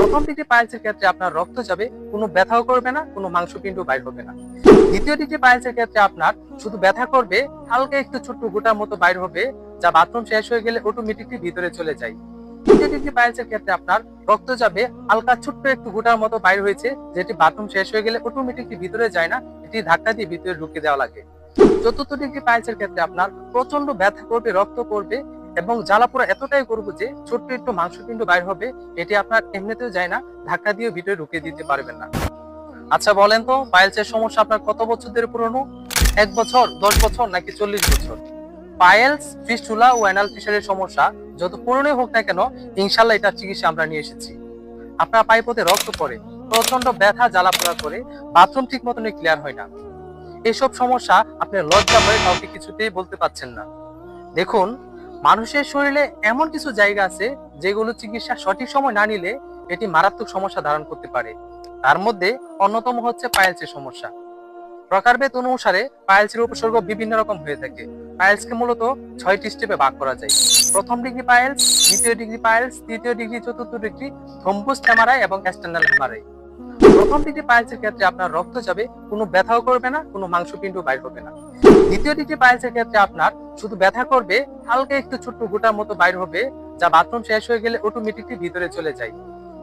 প্রথম ডিগ্রি পাইলসের ক্ষেত্রে আপনার রক্ত যাবে, কোনো ব্যথাও করবে না, কোনো মাংসপিণ্ড বাইর হবে না। দ্বিতীয় ডিগ্রি পাইলসের ক্ষেত্রে আপনার শুধু ব্যথা করবে, হালকা একটু ছোট্ট গোটার মতো বাইর হবে, যা বাথরুম শেষ হয়ে গেলে অটোমেটিকলি ভিতরে চলে যায়। তৃতীয় ডিগ্রি পাইলসের ক্ষেত্রে আপনার রক্ত যাবে, হালকা ছোট্ট একটু গোটার মতো বাইর হয়েছে, যেটি বাথরুম শেষ হয়ে গেলে অটোমেটিকলি ভিতরে যায় না, এটি ধাক্কা দিয়ে ভিতরে ঢুকে দেওয়া লাগে। চতুর্থ ডিগ্রি পাইলসের ক্ষেত্রে আপনার প্রচণ্ড ব্যথা করবে, রক্ত করবে এবং জ্বালাপোড়া এতটাই করব যে ছোট্ট একটু মাংসপিণ্ড বাইর হবে, এটি আপনার এমনিতেও যায় না, ধাক্কা দিয়ে ভিতরে ঢুকে দিতে পারবেন না। আচ্ছা বলেন তো পাইলসের সমস্যা আপনার কত বছর ধরে পুরনো? এক বছর, দশ বছর নাকি চল্লিশ বছর? পাইলস ফিস্টুলা ও অ্যানাল ফিশারের সমস্যা, যত পুরনোই হোক না কেন, ইনশাল্লাহ এটার চিকিৎসা আমরা নিয়ে এসেছি। আপনার পাইপতে রক্ত পড়ে প্রচণ্ড ব্যথা জ্বালা জ্বালাপোড়া করে, বাথরুম ঠিক মতন ক্লিয়ার হয় না। এসব সমস্যা আপনি লজ্জা হয়ে কাউকে কিছুতেই বলতে পারছেন না। দেখুন মানুষের শরীরে এমন কিছু জায়গা আছে যেগুলো চিকিৎসা সঠিক সময় না নিলে এটি মারাত্মক সমস্যা ধারণ করতে পারে। তার মধ্যে অন্যতম হচ্ছে পায়েলসের সমস্যা। প্রকারভেদ অনুসারে পায়েলসের উপসর্গ বিভিন্ন রকম হয়ে থাকে। পায়েলসকে মূলত ছয়টি স্টেপে ভাগ করা যায়। প্রথম ডিগ্রি পায়েলস দ্বিতীয় ডিগ্রি পায়েলস তৃতীয় ডিগ্রি, চতুর্থ ডিগ্রি থম্বুস হ্যামারাই এবং এক্সটার্নাল হ্যামারাই প্রথম ডিগ্রি পাইলসের ক্ষেত্রে আপনার রক্ত যাবে, কোনো ব্যথাও করবে না, কোনো মাংসপিণ্ড বাইর হবে না। দ্বিতীয় ডিগ্রি পাইলসের ক্ষেত্রে আপনার শুধু ব্যথা করবে, হালকা একটু ছোট্ট গোটার মতো বাইর হবে, যা বাথরুম শেষ হয়ে গেলে অটোমেটিকলি ভিতরে চলে যায়।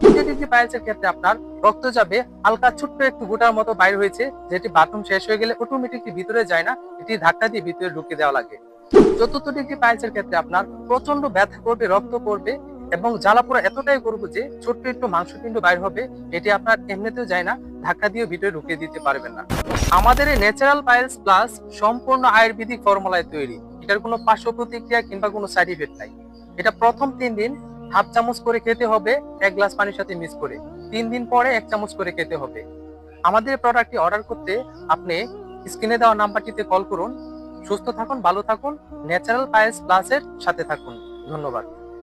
তৃতীয় ডিগ্রি পাইলসের ক্ষেত্রে আপনার রক্ত যাবে, হালকা ছোট্ট একটু গোটার মতো বাইর হয়েছে, যেটি বাথরুম শেষ হয়ে গেলে অটোমেটিকলি ভিতরে যায় না, এটি ধাক্কা দিয়ে ভিতরে ঢুকে দেওয়া লাগে। চতুর্থ ডিগ্রি পাইলসের ক্ষেত্রে আপনার প্রচণ্ড ব্যথা করবে, রক্ত করবে এবং জ্বালা জ্বালাপোড়া এতটাই করব যে ছোট্ট একটু মাংসপিণ্ড বাইর হবে, এটি আপনার এমনিতেও যায় না, ধাক্কা দিয়ে ভিতরে ঢুকিয়ে দিতে পারবেন না। আমাদের এই ন্যাচারাল পাইলস প্লাস সম্পূর্ণ আয়ুর্বেদিক ফর্মুলায় তৈরি। এটার কোনো পার্শ্ব প্রতিক্রিয়া কিংবা কোনো সাইড ইফেক্ট নাই। এটা প্রথম তিন দিন হাফ চামচ করে খেতে হবে, এক গ্লাস পানির সাথে মিক্স করে। তিন দিন পরে এক চামচ করে খেতে হবে। আমাদের প্রোডাক্টটি অর্ডার করতে আপনি স্ক্রিনে দেওয়া নাম্বারটিতে কল করুন। সুস্থ থাকুন, ভালো থাকুন ন্যাচারাল পাইলস প্লাসের সাথে থাকুন। ধন্যবাদ।